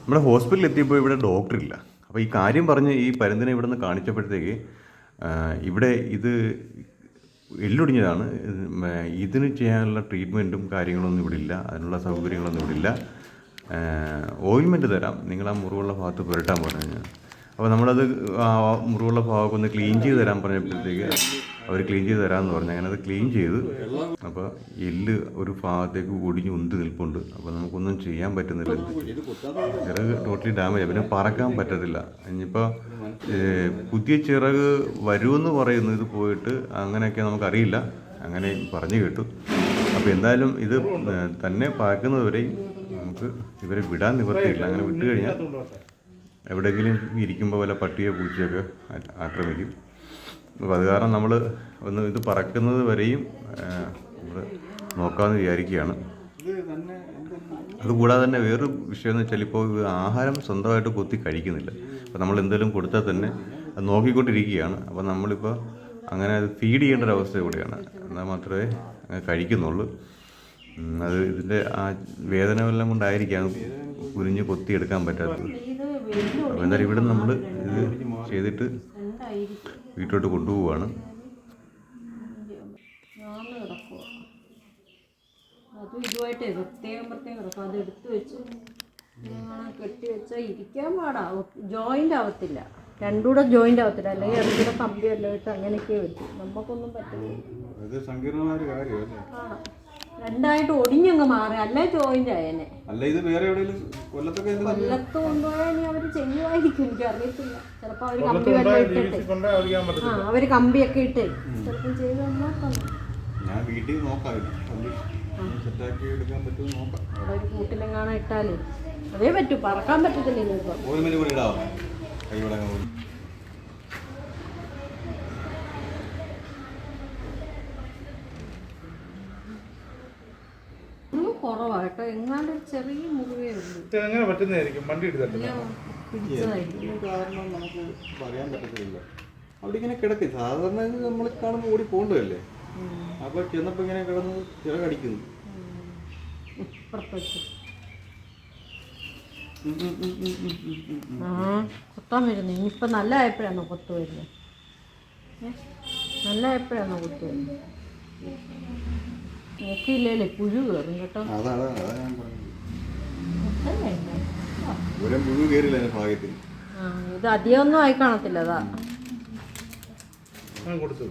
നമ്മുടെ ഹോസ്പിറ്റലിൽ എത്തിയപ്പോൾ ഇവിടെ ഡോക്ടറില്ല അപ്പോൾ ഈ കാര്യം പറഞ്ഞ് ഈ പരുന്തിനെ ഇവിടെ നിന്ന് കാണിച്ചപ്പോഴത്തേക്ക് ഇവിടെ ഇത് എല്ലൊടിഞ്ഞതാണ്. ഇതിന് ചെയ്യാനുള്ള ട്രീറ്റ്മെന്റും കാര്യങ്ങളൊന്നും ഇവിടെ ഇല്ല. അതിനുള്ള സൗകര്യങ്ങളൊന്നും ഇവിടെ ഇല്ല. ഓയിൻമെന്റ് തരാം. നിങ്ങൾ ആ മുറിവുള്ള ഭാഗത്ത് പുരട്ടാൻ പറഞ്ഞു കഴിഞ്ഞാൽ. അപ്പോൾ നമ്മളത് മുറിവുള്ള ഭാഗമൊക്കെ ഒന്ന് ക്ലീൻ ചെയ്ത് തരാൻ പറഞ്ഞപ്പോഴത്തേക്ക് അവർ ക്ലീൻ ചെയ്ത് തരാമെന്ന് പറഞ്ഞു. അങ്ങനെ അത് ക്ലീൻ ചെയ്ത് അപ്പോൾ എല്ല് ഒരു ഭാഗത്തേക്ക് ഒടിഞ്ഞ് ഉന്ത് നിൽപ്പുണ്ട്. അപ്പോൾ നമുക്കൊന്നും ചെയ്യാൻ പറ്റുന്നില്ല ചിറക് ടോട്ടലി ഡാമേജ് പിന്നെ പറക്കാൻ പറ്റത്തില്ല. ഇനിയിപ്പോൾ പുതിയ ചിറക് വരുമെന്ന് പറയുന്നു. ഇത് പോയിട്ട് അങ്ങനെയൊക്കെ നമുക്കറിയില്ല. അങ്ങനെ പറഞ്ഞു കേട്ടു. അപ്പോൾ എന്തായാലും ഇത് തന്നെ പറക്കുന്നതുവരെയും നമുക്ക് ഇവരെ വിടാൻ നിവർത്തിയില്ല അങ്ങനെ വിട്ടു കഴിഞ്ഞാൽ എവിടെയെങ്കിലും ഇരിക്കുമ്പോൾ വല്ല പട്ടിയോ പൂച്ചയൊക്കെ ആക്രമിക്കും. അപ്പോൾ അത് കാരണം നമ്മൾ ഒന്ന് ഇത് പറക്കുന്നത് വരെയും നമ്മൾ നോക്കാമെന്ന് വിചാരിക്കുകയാണ്. അതുകൂടാതെ തന്നെ വേറൊരു വിഷയം എന്ന് വെച്ചാൽ ഇപ്പോൾ ആഹാരം സ്വന്തമായിട്ട് കൊത്തി കഴിക്കുന്നില്ല. അപ്പോൾ നമ്മൾ എന്തെങ്കിലും കൊടുത്താൽ തന്നെ അത് നോക്കിക്കൊണ്ടിരിക്കുകയാണ്. അപ്പോൾ നമ്മളിപ്പോൾ അങ്ങനെ അത് ഫീഡ് ചെയ്യേണ്ട ഒരു അവസ്ഥ കൂടിയാണ് എന്നാൽ മാത്രമേ കഴിക്കുന്നുള്ളൂ. അത് ഇതിന്റെ ആ വേദന എല്ലാം കൊണ്ടായിരിക്കാം കുരിഞ്ഞ് കൊത്തിയെടുക്കാൻ പറ്റാത്തത്. അപ്പോൾ എന്തായാലും ഇവിടെ നമ്മൾ ഇത് ചെയ്തിട്ട് എന്തായിരിക്കും വീട്ടിലോട്ട് കൊണ്ടുപോവുകയാണ് കിടക്കുക അതും ഇതുമായിട്ടേ പ്രത്യേകം പ്രത്യേകം കിടക്കും. അത് എടുത്തു വെച്ച് കെട്ടി വെച്ചാൽ ഇരിക്കാൻ പാടാ. ജോയിന്റ് ആവത്തില്ല. രണ്ടുകൂടെ ജോയിന്റ് ആവത്തില്ല. അല്ലെങ്കിൽ അടുത്തൂടെ കമ്പി എല്ലാം ഇട്ട് അങ്ങനെയൊക്കെ പറ്റും നമുക്കൊന്നും പറ്റില്ല രണ്ടായിട്ട് ഒടിഞ്ഞങ്ങ് മാറി. അല്ലേ ജോയിന്റ് ആയനെ അല്ല ഇത് വേറെ എവിടെയെങ്കിലും കൊല്ലത്തൊക്കെ കൊല്ലത്ത് കൊണ്ടുപോയാൽ ഇനി അവർ ചെയ്യുമായിരിക്കും എനിക്ക് അറിയത്തില്ല ചിലപ്പോ അവർ കമ്പി വെള്ളം ഇട്ടിട്ട്. ആ അവർ കമ്പിയൊക്കെ ഇട്ട്. ചിലപ്പോൾ ചെയ്ത് നോക്കാം ഞാൻ വീട്ടിൽ നോക്കാം ഇത്. കമ്പി സെറ്റാക്കി എടുക്കാൻ പറ്റുമോ നോക്കാം. അവിടെ ഒരു കൂട്ടിലെങ്ങാണം ഇട്ടാലേ. അതേ പറ്റൂ. പറക്കാൻ പറ്റത്തില്ല ഇനിയിപ്പം. കൂടി. ഒന്നും കുറവാട്ടോ എങ്ങാണ്ട് ഒരു ചെറിയ മുറിവേ ഉള്ളൂ. എങ്ങനെ പറ്റുന്നതായിരിക്കും. വണ്ടി എടുത്തിട്ട് ഞാൻ പിടിച്ചതായിരിക്കും. കാരണം നമുക്ക് പറയാൻ പറ്റത്തില്ല. അവിടെ ഇങ്ങനെ കിടക്കും. സാധാരണ ഇത് നമ്മൾ കാണുമ്പോൾ ഓടി പോകണ്ടതല്ലേ? അപ്പൊ ചെന്നപ്പോ ഇങ്ങനെ കിടന്ന് ചിറകടിക്കുന്നു. കുത്താൻ വരുന്നു. ഇനിയിപ്പോൾ നല്ല ആയപ്പോഴാണോ കൊത്തു വരുന്നത് നല്ല ആയപ്പോഴാണോ കൊത്തു വരുന്നത് നോക്കിയില്ലേ പുഴു കയറും കേട്ടോ. അതാ ഞാൻ പറഞ്ഞത്. കയറില്ല ഇത് അധികമൊന്നും ആയി കാണത്തില്ല അതാ. കൊടുത്തു.